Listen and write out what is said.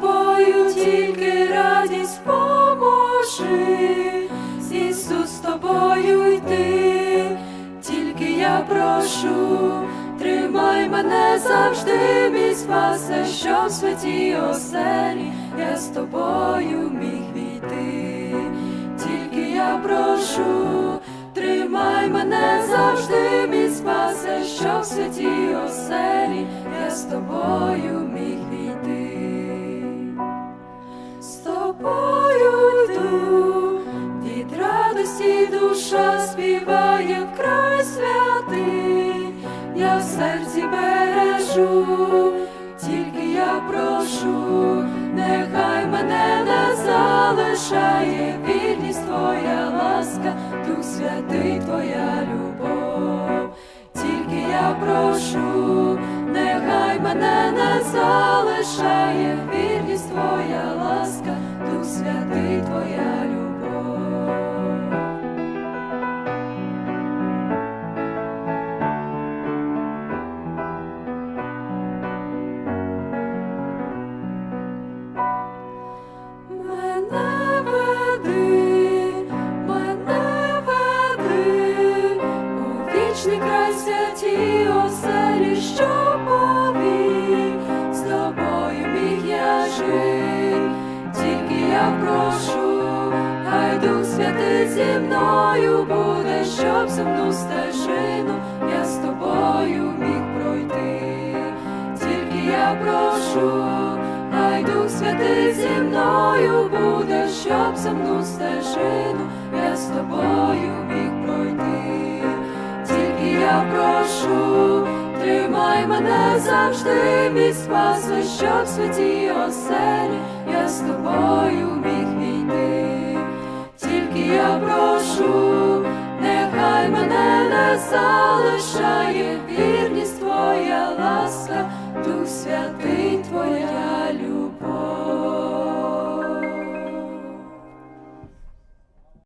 тобою, тільки радість поможи, Ісус з тобою йти, тільки я прошу, тримай мене завжди, мій спасе, що в святій оселі я з тобою міг війти, тільки я прошу, тримай мене завжди, мій спасе, що в святій оселі я з тобою міг. Співає вкрай святий, я в серці бережу, тільки я прошу, нехай мене не залишає вірність твоя ласка, Дух святий твоя любов, тільки я прошу, нехай мене не залишає вірність твоя ласка, Дух святий твоя вічний край святі оселі, що повік, з тобою міг я жити, тільки я прошу, хай Дух Святий зі мною буде, щоб земну стежину я з тобою міг пройти, тільки я прошу. Хай Дух Святий зі мною буде, щоб земну стежину я з тобою міг прошу, тримай мене завжди, мій спаси, щоб в святі оселі я з тобою міг війти. Тільки я прошу, нехай мене не залишає вірність твоя ласка, Дух Святий.